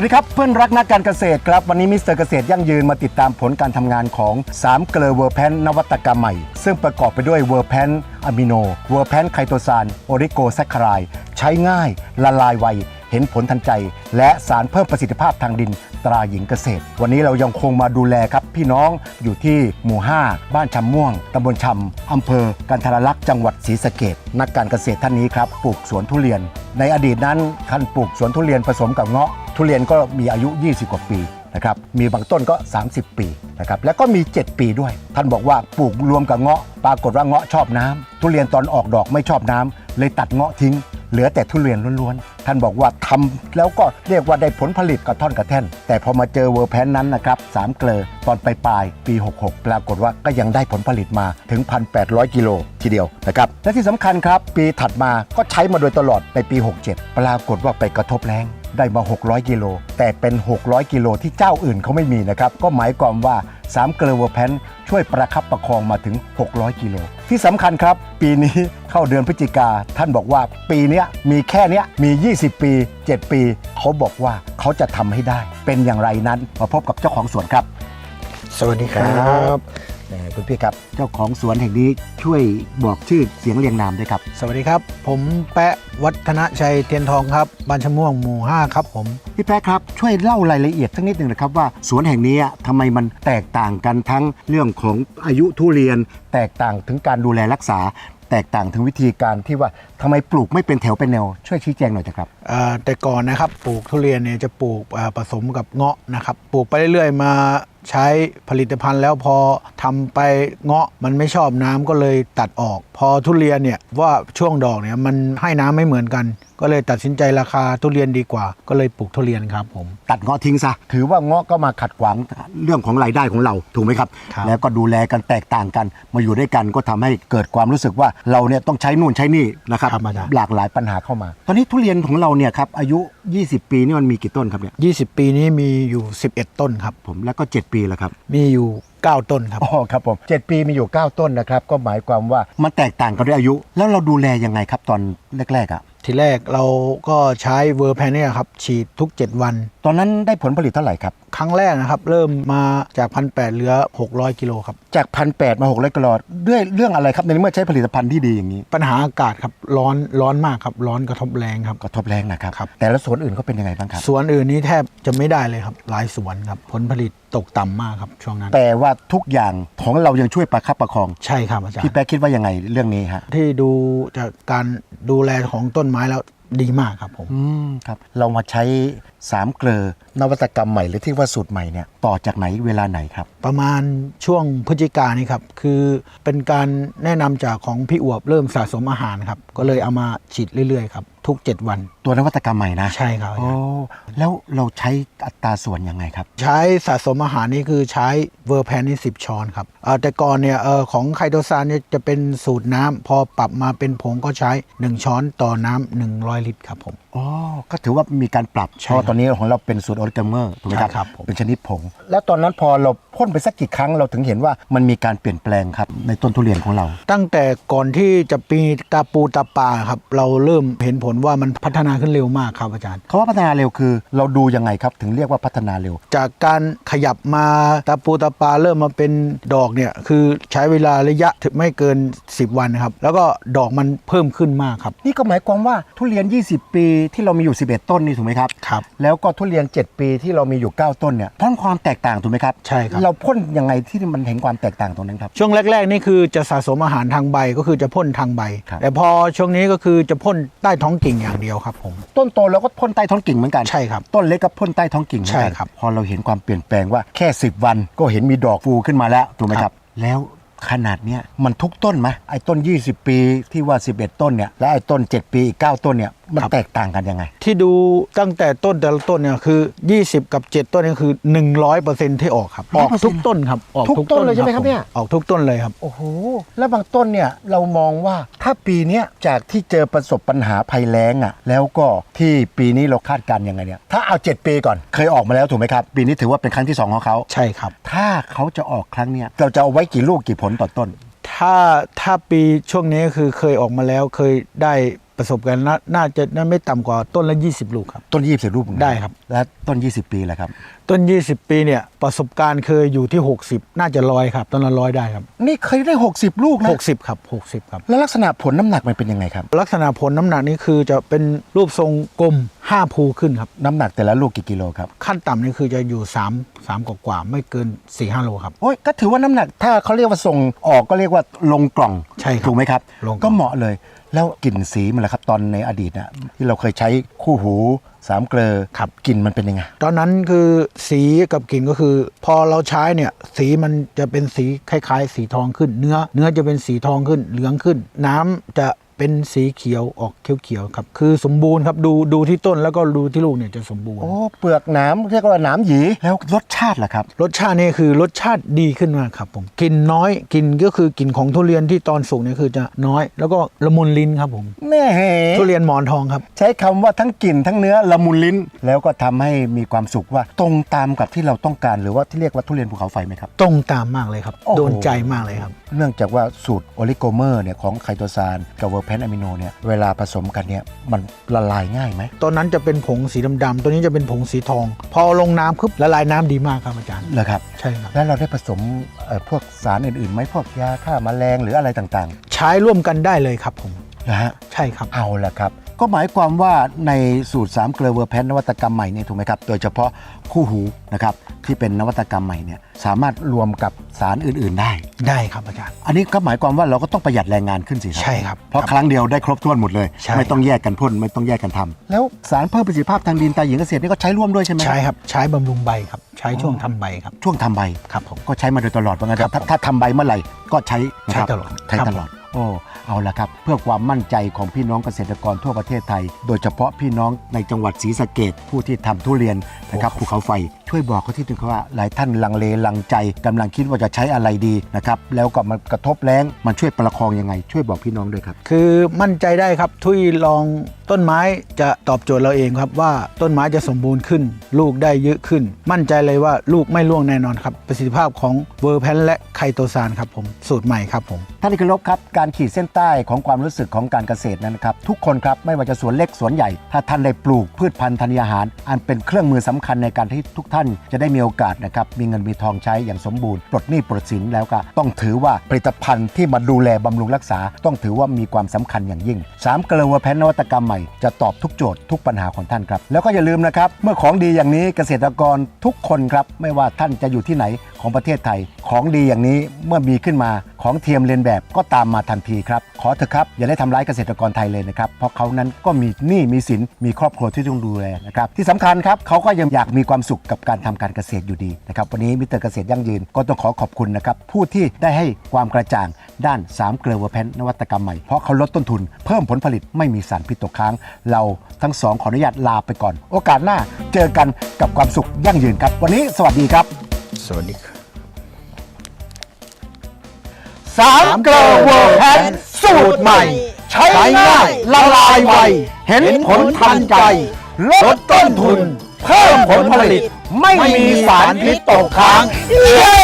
วัสดีครับเพื่อนรักนักการเกษตรครับ วันนี้มิสเตอร์เกษตรยั่งยืนมาติดตามผลการทำงานของ 3 เกลือเวอร์แพนนวัตกรรมใหม่ ซึ่งประกอบไปด้วยเวอร์แพนอะมิโน เวอร์แพนไคโตซานโอริโกแซคคารายใช้ง่ายละลายไว เห็นผลทันใจ และสารเพิ่มประสิทธิภาพทางดินตราหญิงเกษตร วันนี้เรายังคงมาดูแลครับ พี่น้องอยู่ที่หมู่ 5 บ้านชำม่วงตำบลชำอำเภอกันทรลักษณ์จังหวัดศรีสะเกดนักการเกษตรท่านนี้ครับปลูกสวนทุเรียน ในอดีตนั้นท่านปลูกสวนทุเรียนผสมกับเงาะ ทุเรียนก็มีอายุ 20 กว่าปีนะครับมีบางต้นก็ 30 ปีนะครับแล้วก็มี 7 ปีด้วย ท่านบอกว่าปลูกรวมกับเงาะ ปรากฏว่าเงาะชอบน้ำทุเรียนตอนออกดอกไม่ชอบน้ำเลยตัดเงาะทิ้ง เหลือแต่ทุเรียนล้วนๆ ท่านบอกว่าทำแล้วก็เรียกว่าได้ผลผลิตกระท่อนกระแท่น แต่พอมาเจอเวอร์แพนนั้นนะครับสามเกลอตอนปลายๆปี 66 ปรากฏว่าก็ยังได้ผลผลิตมาถึง 1,800 กิโลทีเดียวนะครับและที่สำคัญครับปีถัดมาก็ใช้มาโดยตลอดในปี 67 ปรากฏว่าไปกระทบแรงได้มา 600 กิโล แต่เป็น 600 กิโลที่เจ้าอื่นเขาไม่มีนะครับ ก็หมายความว่า 3 เกลเวอร์แพนช่วยประคับประคองมาถึง 600 กิโล ที่สำคัญครับ ปีนี้เข้าเดือนพฤศจิกา ท่านบอกว่าปีนี้มีแค่นี้ยมี 20 ปี 7 ปี เขาบอกว่าเขาจะทำให้ได้ เป็นอย่างไรนั้นมาพบกับเจ้าของสวนครับ สวัสดีครับ แหมคุณพี่ครับ เจ้าของสวนแห่งนี้ช่วยบอกชื่อเสียงเรียงนามด้วยครับ สวัสดีครับ ผมแปะวัฒนชัยเทียนทองครับบ้านชะม่วงหมู่5ครับผมพี่แป๊ะครับช่วยเล่ารายละเอียดสักนิดหนึ่งนะครับว่าสวนแห่งนี้อะทำไมมันแตกต่างกันทั้งเรื่องของอายุทุเรียน แตกต่างถึงการดูแลรักษา แตกต่างถึงวิธีการที่ว่าทำไมปลูกไม่เป็นแถวเป็นแนว ช่วยชี้แจงหน่อยเถอะครับ เอ่อแต่ก่อนนะครับปลูกทุเรียนเนี่ยจะปลูกเอ่อผสมกับเงาะนะครับปลูกไปเรื่อยๆมา ใช้ผลิตภัณฑ์แล้วพอทำไปเงาะมันไม่ชอบน้ำก็เลยตัดออก พอทุเรียนเนี่ยว่าช่วงดอกเนี่ยมันให้น้ำไม่เหมือนกัน ก็เลยตัดสินใจราคาทุเรียนดีกว่า ก็เลยปลูกทุเรียนครับผมตัดเงาะทิ้งซะถือว่าเงาะก็มาขัดขวางเรื่องของรายได้ของเราถูกไหมครับครับแล้วก็ดูแลกันแตกต่างกัน มาอยู่ด้วยกันก็ทำให้เกิดความรู้สึกว่าเราเนี่ยต้องใช้นู่นใช้นี่นะครับครับอาจารย์หลากหลายปัญหาเข้ามา ตอนนี้ทุเรียนของเราเนี่ยครับอายุ 20 ปีนี่มันมีกี่ต้นครับเนี่ย20 ปีนี้มีอยู่ 11 ต้นครับ ผมแล้วก็ 7 ปีแล้วครับ มีอยู่ 9 ต้นครับอ๋อครับผม7ปีมีอยู่ 9 ต้นนะครับ ก็หมายความว่ามันแตกต่างกันด้วยอายุ แล้วเราดูแลยังไงครับตอนแรกๆอะ ทีแรกเราก็ใช้เวอร์แพนเนี่ยครับฉีดทุก 7 วัน ตอนนั้นได้ผลผลิตเท่าไหร่ครับ ครั้งแรกนะครับ เริ่มมาจากพันแปดเหลือ 600 กิโลครับ จากพันแมาหกร้อยกลอดด้วยเรื่องอะไรครับในเมื่อใช้ผลิตภัณฑ์ที่ดีอย่างนี้ ปัญหาอากาศครับร้อนร้อนมากครับ ร้อนกระทบแรงครับกระทบแรงนะครับครับ แต่ละสวนอื่นก็เป็นยังไงบ้างครับสวนอื่นนี้แทบจะไม่ได้เลยครับหลายสวนครับผลผลิตตกต่ำมากครับช่วงนั้น แต่ว่าทุกอย่างของเรายังช่วยประคับประคอง ใช่ครับอาจารพี่ย์แป๊ะคิดว่ายังไงเรื่องนี้ฮะที่ดูจากการดูแลของต้นไม้แล้ว ดีมากครับผม อืมครับ เรามาใช้สามเกลอนวัตกรรมใหม่หรือที่ว่าสูตรใหม่เนี่ยต่อจากไหนเวลาไหนครับ ประมาณช่วงพฤศจิกายนนี่ครับ คือเป็นการแนะนำจากของพี่อวบเริ่มสะสมอาหารครับ ก็เลยเอามาฉีดเรื่อยๆครับ ทุก 7 วัน ตัวนวัตกรรมใหม่นะใช่ครับอาโอ้จารย์แล้วเราใช้อัตราส่วนยังไงครับ ใช้สะสมอาหารนี่คือใช้เวอร์แพนนี่สิช้อนครับเอ่อแต่ก่อนเนี่ยเออของไคโตซานเนี่ยจะเป็นสูตรน้ำพอปรับมาเป็นผงก็ใช้ 1 ช้อนต่อน้ำ100 ลิตรครับผม อ๋อ ก็ถือว่ามีการปรับใช่เพราะตอนนี้ของเราเป็นสูตรออริกาเมอร์ถูกไหมครับใช่ครับผมเป็นชนิดผง แล้วตอนนั้นพอเราพ่นไปสักกี่ครั้งเราถึงเห็นว่ามันมีการเปลี่ยนแปลงครับในต้นทุเรียนของเรา ตั้งแต่ก่อนที่จะปีตาปูตาปาครับเราเริ่มเห็นผลว่ามันพัฒนาขึ้นเร็วมากครับอาจารย์เขาว่าพัฒนาเร็วคือ เราดูยังไงครับถึงเรียกว่าพัฒนาเร็ว จากการขยับมาตาปูตาปาเริ่มมาเป็นดอกเนี่ยคือใช้เวลาระยะถึงไม่เกิน 10 วันครับแล้วก็ดอกมันเพิ่มขึ้นมากครับนี่ก็หมายความว่าทุเรียน 20 ปีที่เรามีอยู่ 11 ต้นนี่ถูกไหมครับครับ แล้วก็ทุเรียน 7 ปีที่เรามีอยู่ 9 ต้นเนี่ยพ่นความแตกต่างถูกไหมครับใช่ครับ เราพ่นยังไงที่มันเห็นความแตกต่างตรงนั้นครับ ช่วงแรก ๆ นี่คือจะสะสมอาหารทางใบก็คือจะพ่นทางใบ ครับ แต่พอช่วงนี้ก็คือจะพ่นใต้ท้องกิ่งอย่างเดียวครับผม ต้นโตเราก็พ่นใต้ท้องกิ่งเหมือนกัน ใช่ครับ ต้นเล็กก็พ่นใต้ท้องกิ่งเหมือนกันใช่ครับพอเราเห็นความเปลี่ยนแปลงว่าแค่ 10 วันก็เห็นมีดอกฟูขึ้นมาแล้วถูกไหมครับแล้วขนาดเนี้ยมันทุกต้นไหมไอ้ต้น 20 ปีที่ว่า 11 ต้นเนี่ยและไอ้ต้น 7 ปีอีก 9 ต้นเนี่ย มันแตกต่างกันยังไง ที่ดูตั้งแต่ต้นแต่ละต้นเนี่ยคือ 20 กับ 7 ต้นนี่คือ 100%ที่ออกครับ ออกทุกต้นครับออกทุกต้นเลยใช่ไหมครับผเนี่ยออกทุกต้นเลยครับโอ้โหแล้วบางต้นเนี่ยเรามองว่าถ้าปีเนี้ยจากที่เจอประสบปัญหาภัยแล้งอะแล้วก็ที่ปีนี้เราคาดการณ์ยังไงเนี่ยถ้าเอา 7 ปีก่อนเคยออกมาแล้วถูกไหมครับ ปีนี้ถือว่าเป็นครั้งที่ 2 ของเขาใช่ครับ ถ้าเขาจะออกครั้งเนี้ยเราจะเอาไว้กี่ลูกกี่ผลต่อต้น ถ้าถ้าปีช่วงนี้คือเคยออกมาแล้วเคยได้ ประสบการณ์น่าน่าจะน่าไม่ต่ำกว่าต้นละ 20 ลูกครับ ต้น 20รูปได้ครับ และต้น 20 ปีแหละครับ ต้น 20 ปีเนี่ยประสบการณ์เคยอยู่ที่ 60 น่าจะร้อยครับต้นละร้อยได้ครับ นี่เคยได้ 60 ลูกนะ60ครับ60ครับแล้วลักษณะผลน้ำหนักมันเป็นยังไงครับ ลักษณะผลน้ำหนักนี่คือจะเป็นรูปทรงกลม 5 ภูขึ้นครับ น้ำหนักแต่ละลูกกี่กิโลครับ ขั้นต่ำนี่คือจะอยู่ 3 3กว่าๆไม่เกิน 4-5 โลครับ โอ้ยก็ถือว่าน้ำหนักถ้าเขาเรียกว่าส่งออกก็เรียกว่าลงกล่องใช่ครับถูกไหมครับ ลงกล่อง ก็เหมาะเลยแล้วกลิ่นสีมันละครับตอนในอดีตนะที่เราเคยใช้คู่หู สามเกลอครับกลิ่นมันเป็นยังไง ตอนนั้นคือสีกับกลิ่นก็คือ พอเราใช้เนี่ยสีมันจะเป็นสีคล้าย ๆ สีทองขึ้น เนื้อ เนื้อจะเป็นสีทองขึ้นเหลืองขึ้น น้ำจะ เป็นสีเขียวออกเขียวๆครับ คือสมบูรณ์ครับดูดูที่ต้นแล้วก็ดูที่ลูกเนี่ยจะสมบูรณ์ โอ้เปลือกหนามเรียกว่าหนามหยีแล้วรสชาติล่ะครับ รสชาตินี่คือรสชาติดีขึ้นมากครับผมกลิ่นน้อยกลิ่นก็คือกลิ่นของทุเรียนที่ตอนสุกเนี่ยคือจะน้อย แล้วก็ละมุนลิ้นครับผมแน่ทุเรียนหมอนทองครับ ใช้คำว่าทั้งกลิ่นทั้งเนื้อละมุนลิ้น แล้วก็ทำให้มีความสุขว่าตรงตามกับที่เราต้องการหรือว่าที่เรียกว่าทุเรียนภูเขาไฟไหมครับ ตรงตามมากเลยครับโอ้โหโดนใจมากเลยครับ เนื่องจากว่าสูตรโอลิโกเมอร์เนี่ยของไคโตซานกับเวอร์แพนอะมิโนเนี่ยเวลาผสมกันเนี่ยมันละลายง่ายไหมตอนนั้นจะเป็นผงสีดำๆตัวนี้จะเป็นผงสีทอง พอลงน้ำปุ๊บละลายน้ำดีมากครับอาจารย์เหรอครับใช่ครับแล้วเราได้ผสมเอ่อพวกสารอื่นๆไหมพวกยาฆ่าแมลงหรืออะไรต่างใช้ร่วมกันได้เลยครับผมๆนะฮะใช่ครับเอาละครับ ก็หมายความว่าในสูตร3เกลือเวอร์แพนนวัตกรรมใหม่เนี่ยถูกไหมครับ โดยเฉพาะคู่หูนะครับที่เป็นนวัตกรรมใหม่เนี่ยสามารถรวมกับสารอื่น ๆ ได้ ได้ครับอาจารย์ อันนี้ก็หมายความว่าเราก็ต้องประหยัดแรงงานขึ้นสิครัใช่ครับ เพราะครั้งเดียวได้ครบถ้วนหมดเลย ใช่ ไม่ต้องแยกกันพ่นไม่ต้องแยกกันทำแล้วสารเพิ่มประสิทธิภาพทางดินตาหญิงเกษตรนี่ก็ใช้ร่วมด้วยใช่ไหมใช้ครับใช้บำรุงใบครับ ใช้ช่วงทำใบครับ ช่วงทำใบ ครับผม ก็ใช้มาโดยตลอดว่างั้นครับถ้าถ้าทำใบเมื่อไหร่ก็ใช้นะครับใช้ตลอดใช้ครับตลอด โอ้เอาละครับ เพื่อความมั่นใจของพี่น้องเกษตรกรทั่วประเทศไทย โดยเฉพาะพี่น้องในจังหวัดศรีสะเกดผู้ที่ทำทุเรียนนะครับภูเขาไฟช่วยบอกเขาที่ถึงว่าหลายท่านลังเลลังใจกำลังคิดว่าจะใช้อะไรดีนะครับแล้วก็มันกระทบแรงมันช่วยประคองยังไง ช่วยบอกพี่น้องด้วยครับ คือมั่นใจได้ครับทุยลองต้นไม้จะตอบโจทย์เราเองครับว่าต้นไม้จะสมบูรณ์ขึ้น ลูกได้เยอะขึ้น มั่นใจเลยว่าลูกไม่ร่วงแน่นอนครับ ประสิทธิภาพของเวอร์แพนและไคโตซานครับผมสูตรใหม่ครับผม ท่านที่เคารพครับการขีดเส้นใต้ของความรู้สึกของการเกษตรนั้นนะครับทุกคนครับไม่ว่าจะสวนเล็กสวนใหญ่ ถ้าท่านได้ปลูกพืชพันธุ์ธัญญาหาร อันเป็นเครื่องมือสำคัญในการที่ทุกท่านานจะได้มีโอกาสนะครับมีเงินมีทองใช้อย่างสมบูรณ์ปลดหนี้ปลดสินแล้วก็ต้องถือว่าผลิตภัณฑ์ที่มาดูแลบำรุงรักษา ต้องถือว่ามีความสำคัญอย่างยิ่งสามเกลือวแพนนวัตกรรมใหม่จะตอบทุกโจทย์ทุกปัญหาของท่านครับแล้วก็อย่าลืมนะครับเมื่อของดีอย่างนี้เกษตรกรทุกคนครับไม่ว่าท่านจะอยู่ที่ไหน ของประเทศไทย ของดีอย่างนี้เมื่อมีขึ้นมาของเทียมเลียนแบบก็ตามมาทันทีครับ ขอเถอะครับ อย่าได้ทำร้ายเกษตรกรไทยเลยนะครับ เพราะเขานั้นก็มีหนี้มีสินมีครอบครัวที่ต้องดูแลนะครับ ที่สำคัญครับเขาก็ยังอยากมีความสุขกับการทำการเกษตรอยู่ดีนะครับวันนี้มิเตอร์เกษตรยั่งยืนก็ต้องขอขอบคุณนะครับผู้ที่ได้ให้ความกระจ่างด้าน3เกลือเวอร์แพนนวัตกรรมใหม่เพราะเขาลดต้นทุน เพิ่มผลผลิตไม่มีสารพิษตกค้าง เราทั้งสองขออนุญาตลาไปก่อน โอกาสหน้าเจอกันกับความสุขยั่งยืนครับ วันนี้สวัสดีครับ สวัสดีครับสามเกลอเวอร์แพนสูตรใหม่ ใช้ง่ายละลายไว เห็นผลทันใจ ลดต้นทุน เพิ่มผลผลิต ไม่มีสารพิษตกค้าง เย้